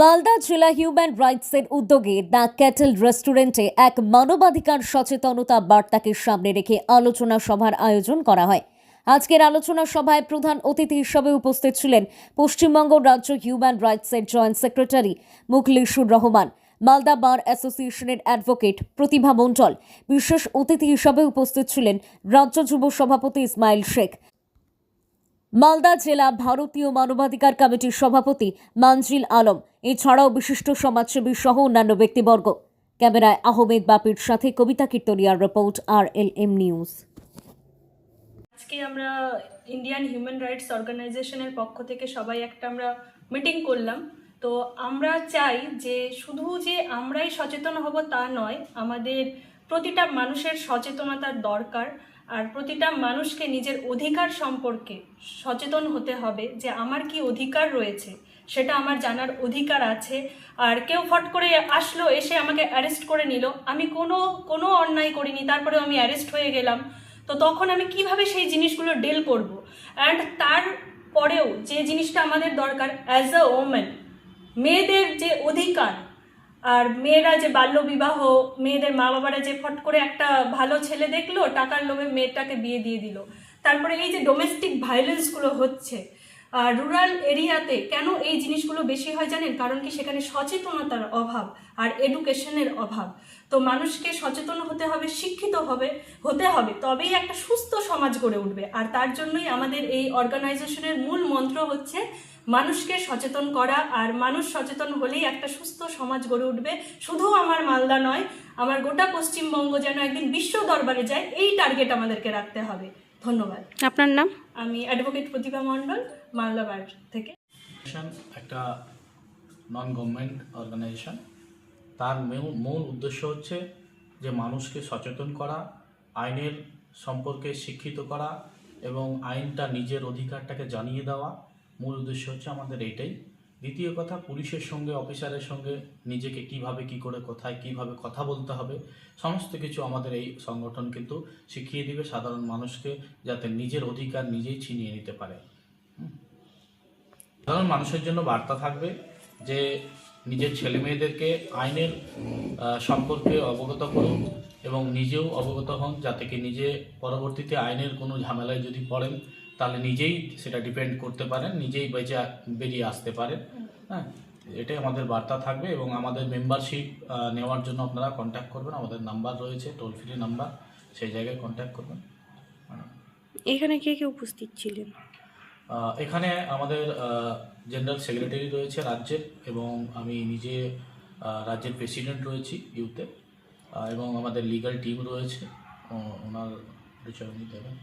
মালদা জেলা হিউম্যান রাইটসের উদ্যোগে the cattle রেস্টুরেন্টে এক মানবাধিকার সচেতনতা বার্তাকে সামনে রেখে আলোচনা সভার আয়োজন করা হয়। আজকের আলোচনা সভায় প্রধান অতিথি হিসেবে উপস্থিত ছিলেন পশ্চিমবঙ্গ রাজ্য human রাইটসের joint secretary Mukhlisur Rahman, Malda bar অ্যাসোসিয়েশনের অ্যাডভোকেট প্রতিভা মণ্ডল, বিশেষ অতিথি হিসেবে উপস্থিত ছিলেন রাজ্য যুব সভাপতি ইসমাইল শেখ। মালদা জেলা ভারতীয় মানবাধিকার কমিটির সভাপতি মানজিল আলম। এছাড়াও বিশিষ্ট সমাজসেবী সহ অন্যান্য ব্যক্তিবর্গ। ক্যামেরায় আহমেদ বাপির সাথে Kabita কীর্তনিয়ার report R L M news. আজকে আমরা ইন্ডিয়ান হিউম্যান রাইটস অর্গানাইজেশনের পক্ষ থেকে সবাই একটা আমরা মিটিং করলাম। তো আমরা চাই যে শুধু যে আমরাই সচেতন হব তা নয়, আমাদের প্রতিটা মানুষের সচেতনতার দরকার। আর প্রতিটা মানুষকে নিজের অধিকার সম্পর্কে সচেতন হতে হবে যে আমার কি অধিকার রয়েছে, সেটা আমার জানার অধিকার আছে। আর কেউ ফট করে আসলো, এসে আমাকে অ্যারেস্ট করে নিল। আমি কোনো কোনো অন্যায় করিনি, তারপরেও আমি অ্যারেস্ট হয়ে গেলাম। তো তখন আমি কীভাবে সেই জিনিসগুলো ডিল করব? অ্যান্ড তার পরেও যে জিনিসটা আমাদের দরকার অ্যাজ আ ওমেন মেয়েদের যে অধিকার আর মেয়েরা যে বাল্য বিবাহ মেয়েদের মা বাবারা যে ফট করে একটা ভালো ছেলে দেখল, টাকার লোভে মেয়েটাকে বিয়ে দিয়ে দিল। তারপরে এই যে ডোমেস্টিক ভায়োলেন্সগুলো হচ্ছে রুরাল এরিয়াতে কেন এই জিনিসগুলো বেশি হয় জানেন? কারণ কি সেখানে সচেতনতার অভাব আর এডুকেশনের অভাব। তো মানুষকে সচেতন হতে হবে, শিক্ষিত হবে, হতে হবে, তবেই একটা সুস্থ সমাজ গড়ে উঠবে। আর তার জন্যই আমাদের এই অর্গানাইজেশনের মূল মন্ত্র হচ্ছে মানুষকে সচেতন করা আর মানুষ সচেতন হলেই একটা সুস্থ সমাজ গড়ে উঠবে। শুধু আমার মালদা নয়, আমার গোটা পশ্চিমবঙ্গ যেন একদিন বিশ্ব দরবারে যায়, এই টার্গেট আমাদেরকে রাখতে হবে। ধন্যবাদ। আপনার নাম? আমি অ্যাডভোকেট প্রতিভা মণ্ডল মালদা বার থেকে। একটা নন গভর্নমেন্ট অর্গানাইজেশন তার মূল মূল উদ্দেশ্য হচ্ছে যে মানুষকে সচেতন করা আইনের সম্পর্কে শিক্ষিত করা এবং আইনটা নিজের অধিকারটাকে জানিয়ে দেওয়া। মূল উদ্দেশ্য হচ্ছে আমাদের এইটাই দ্বিতীয় কথা, পুলিশের সঙ্গে, অফিসারের সঙ্গে নিজেকে কীভাবে, কি করে, কোথায়, কীভাবে কথা বলতে হবে, সমস্ত কিছু আমাদের এই সংগঠন কিন্তু শিখিয়ে দিবে সাধারণ মানুষকে যাতে নিজের অধিকার নিজেই ছিনিয়ে নিতে পারে। সাধারণ মানুষের জন্য বার্তা থাকবে যে নিজের ছেলে মেয়েদেরকে আইনের সম্পর্কে অবগত করুন এবং নিজেও অবগত হন যাতে কি নিজে পরবর্তীতে আইনের কোনো ঝামেলায় যদি পড়েন তাহলে নিজেই সেটা ডিপেন্ড করতে পারেন নিজেই বেঁচে বেরিয়ে আসতে পারেন। হ্যাঁ এটাই আমাদের বার্তা থাকবে এবং আমাদের মেম্বারশিপ নেওয়ার জন্য আপনারা কন্ট্যাক্ট করবেন। আমাদের নাম্বার রয়েছে টোল ফ্রি নাম্বার সেই জায়গায় কন্ট্যাক্ট করবেন। এখানে কে কে উপস্থিত ছিলেন? এখানে আমাদের জেনারেল সেক্রেটারি রয়েছে রাজ্যের এবং আমি নিজে রাজ্যের প্রেসিডেন্ট রয়েছি ইউতে এবং আমাদের লিগ্যাল টিম রয়েছে। ওনার পরিচয় দেবেন।